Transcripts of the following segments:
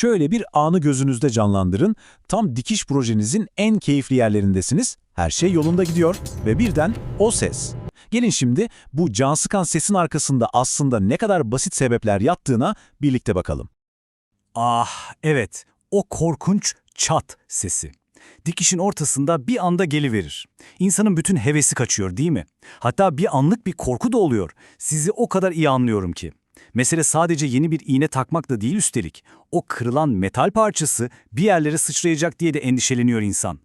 Şöyle bir anı gözünüzde canlandırın. Tam dikiş projenizin en keyifli yerlerindesiniz. Her şey yolunda gidiyor ve birden o ses. Gelin şimdi bu can sıkan sesin arkasında aslında ne kadar basit sebepler yattığına birlikte bakalım. Ah evet, o korkunç çat sesi. Dikişin ortasında bir anda geliverir. İnsanın bütün hevesi kaçıyor değil mi? Hatta bir anlık bir korku da oluyor. Sizi o kadar iyi anlıyorum ki. Mesele sadece yeni bir iğne takmak da değil üstelik. O kırılan metal parçası bir yerlere sıçrayacak diye de endişeleniyor insan.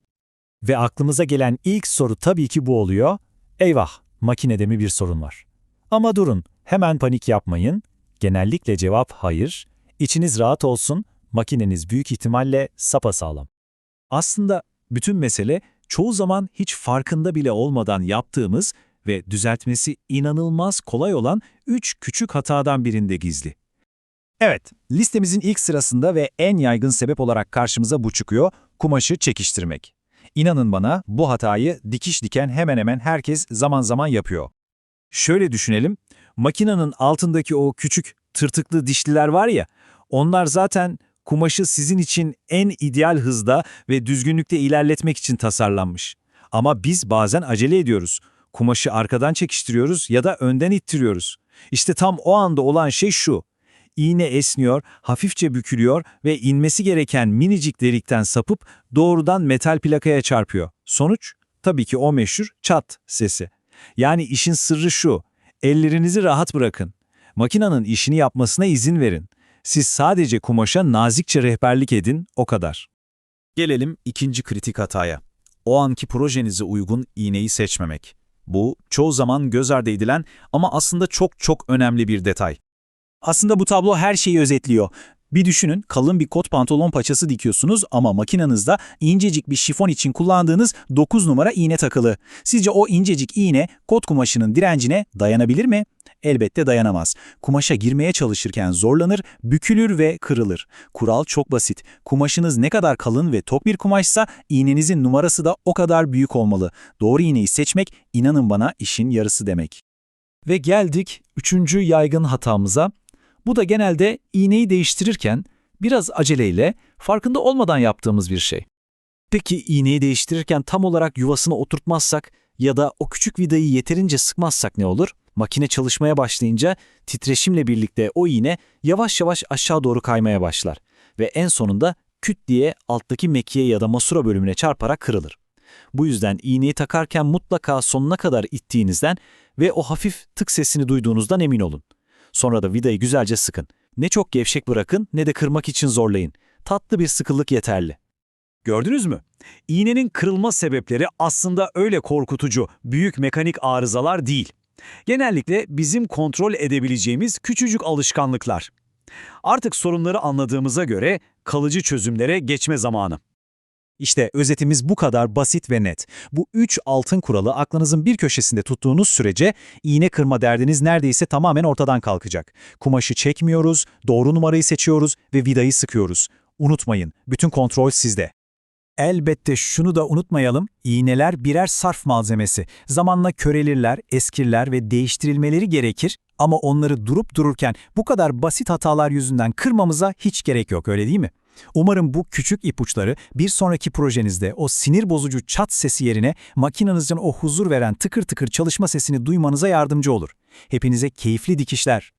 Ve aklımıza gelen ilk soru tabii ki bu oluyor. Eyvah, makinede mi bir sorun var? Ama durun, hemen panik yapmayın. Genellikle cevap hayır. İçiniz rahat olsun, makineniz büyük ihtimalle sapasağlam. Aslında bütün mesele çoğu zaman hiç farkında bile olmadan yaptığımız ve düzeltmesi inanılmaz kolay olan üç küçük hatadan birinde gizli. Evet, listemizin ilk sırasında ve en yaygın sebep olarak karşımıza bu çıkıyor, kumaşı çekiştirmek. İnanın bana bu hatayı dikiş diken hemen hemen herkes zaman zaman yapıyor. Şöyle düşünelim, makinenin altındaki o küçük tırtıklı dişliler var ya, onlar zaten kumaşı sizin için en ideal hızda ve düzgünlükte ilerletmek için tasarlanmış. Ama biz bazen acele ediyoruz. Kumaşı arkadan çekiştiriyoruz ya da önden ittiriyoruz. İşte tam o anda olan şey şu. İğne esniyor, hafifçe bükülüyor ve inmesi gereken minicik delikten sapıp doğrudan metal plakaya çarpıyor. Sonuç? Tabii ki o meşhur çat sesi. Yani işin sırrı şu, ellerinizi rahat bırakın. Makinenin işini yapmasına izin verin. Siz sadece kumaşa nazikçe rehberlik edin, o kadar. Gelelim ikinci kritik hataya. O anki projenize uygun iğneyi seçmemek. Bu çoğu zaman göz ardı edilen ama aslında çok çok önemli bir detay. Aslında bu tablo her şeyi özetliyor. Bir düşünün, kalın bir kot pantolon paçası dikiyorsunuz ama makinenizde incecik bir şifon için kullandığınız 9 numara iğne takılı. Sizce o incecik iğne kot kumaşının direncine dayanabilir mi? Elbette dayanamaz. Kumaşa girmeye çalışırken zorlanır, bükülür ve kırılır. Kural çok basit. Kumaşınız ne kadar kalın ve tok bir kumaşsa iğnenizin numarası da o kadar büyük olmalı. Doğru iğneyi seçmek inanın bana işin yarısı demek. Ve geldik üçüncü yaygın hatamıza. Bu da genelde iğneyi değiştirirken biraz aceleyle, farkında olmadan yaptığımız bir şey. Peki iğneyi değiştirirken tam olarak yuvasına oturtmazsak ya da o küçük vidayı yeterince sıkmazsak ne olur? Makine çalışmaya başlayınca titreşimle birlikte o iğne yavaş yavaş aşağı doğru kaymaya başlar ve en sonunda küt diye alttaki mekiğe ya da masura bölümüne çarparak kırılır. Bu yüzden iğneyi takarken mutlaka sonuna kadar ittiğinizden ve o hafif tık sesini duyduğunuzdan emin olun. Sonra da vidayı güzelce sıkın. Ne çok gevşek bırakın ne de kırmak için zorlayın. Tatlı bir sıkılık yeterli. Gördünüz mü? İğnenin kırılma sebepleri aslında öyle korkutucu, büyük mekanik arızalar değil. Genellikle bizim kontrol edebileceğimiz küçücük alışkanlıklar. Artık sorunları anladığımıza göre kalıcı çözümlere geçme zamanı. İşte özetimiz bu kadar basit ve net. Bu üç altın kuralı aklınızın bir köşesinde tuttuğunuz sürece iğne kırma derdiniz neredeyse tamamen ortadan kalkacak. Kumaşı çekmiyoruz, doğru numarayı seçiyoruz ve vidayı sıkıyoruz. Unutmayın, bütün kontrol sizde. Elbette şunu da unutmayalım, iğneler birer sarf malzemesi. Zamanla körelirler, eskirler ve değiştirilmeleri gerekir ama onları durup dururken bu kadar basit hatalar yüzünden kırmamıza hiç gerek yok öyle değil mi? Umarım bu küçük ipuçları bir sonraki projenizde o sinir bozucu çat sesi yerine makinenizin o huzur veren tıkır tıkır çalışma sesini duymanıza yardımcı olur. Hepinize keyifli dikişler.